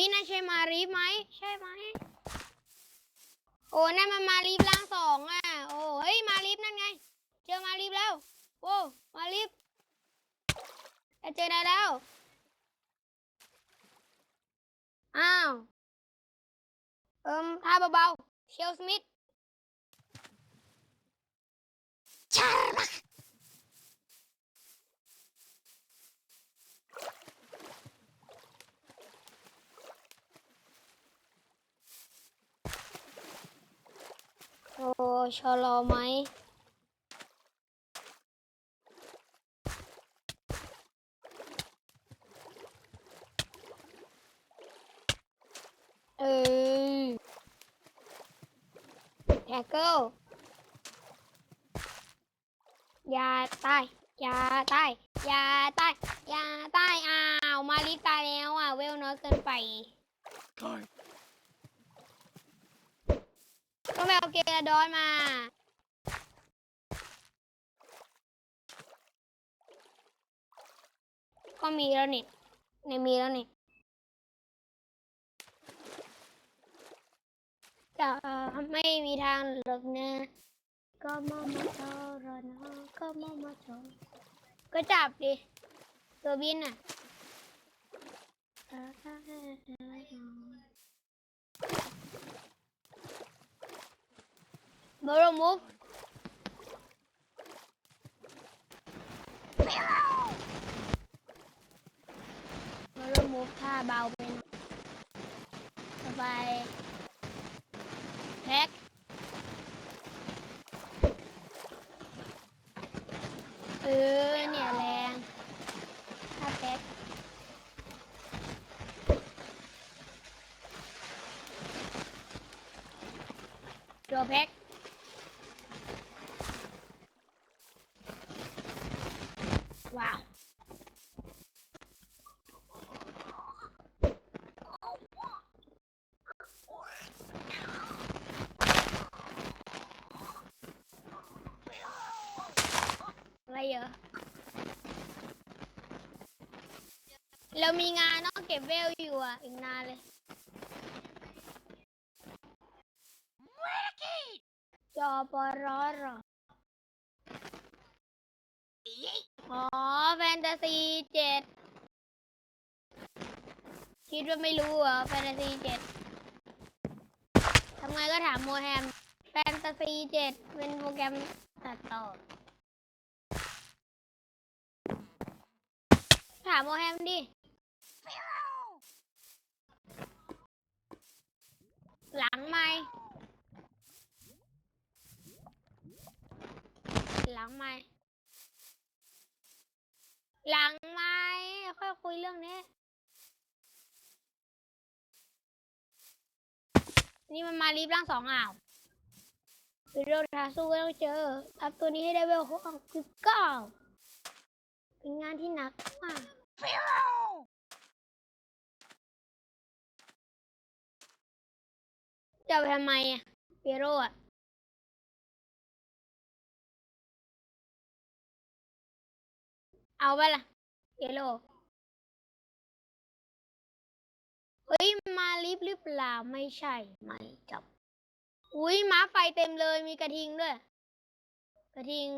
ฮ้ยนั่นใช่มารีฟไหม ใช่ไหม โอ้นั่นมันมารีฟล่างสองอะ โอ้เฮ้ย มารีฟนั่นไง เจอมารีฟแล้วโอ้มารีฟจะเจอได้แล้ว อ้าว เอิมท่าเบาๆ เชลสมิธชาลั โอ้ชะลอไหมเออแท็กเกิลอย่าตายอย่าตายอย่าตายอย่าตายอ้าว มาลิตายแล้วอะ เวลน้อยเกินไป ก็ไปเอาดอนมา ก็มีแล้วนี่ในมีแล้วนี่จะไม่มีทางหลบนะก็มามาเจอรอนะก็มามาเจอก็จับดิ ตัวบินอะ บรมุฟบรมุฟท่าเบาไปหน่อยสบายแพ็คเออเนี่ยแรงท่าแพ็คตัวแพ็ค ว้าวอะไรเหรอเรามีงานต้องเก็บเวลอยู่อะ อีกนานเลยจอปอรอรอ อ๋อแฟนตาซีเจ็ดคิดว่าไม่รู้เหรอแฟนตาซีเจ็ดทำไงก็ถามโมแฮมแฟนตาซีเจ็ดเป็นโปรแกรมตัดต่อ ถามโมแฮมดิหลังไม่หลังไม่ หลังไม่ค่อยคุยเรื่องนี้ นี่มันมารีบร่างสองอ่าววิดีโอทาสู้ก็ต้องเจออัพตัวนี้ให้ได้เวลหกสิบเก้าเป็นงานที่หนักมากจะไปทำไมอะเปียโรอะ เอาไปล่ะเยลโลเฮ้ยมาลิฟต์หรือเปล่าไม่ใช่ ไม่จับ อุ้ยม้าไฟเต็มเลยมีกระทิงด้วย กระทิง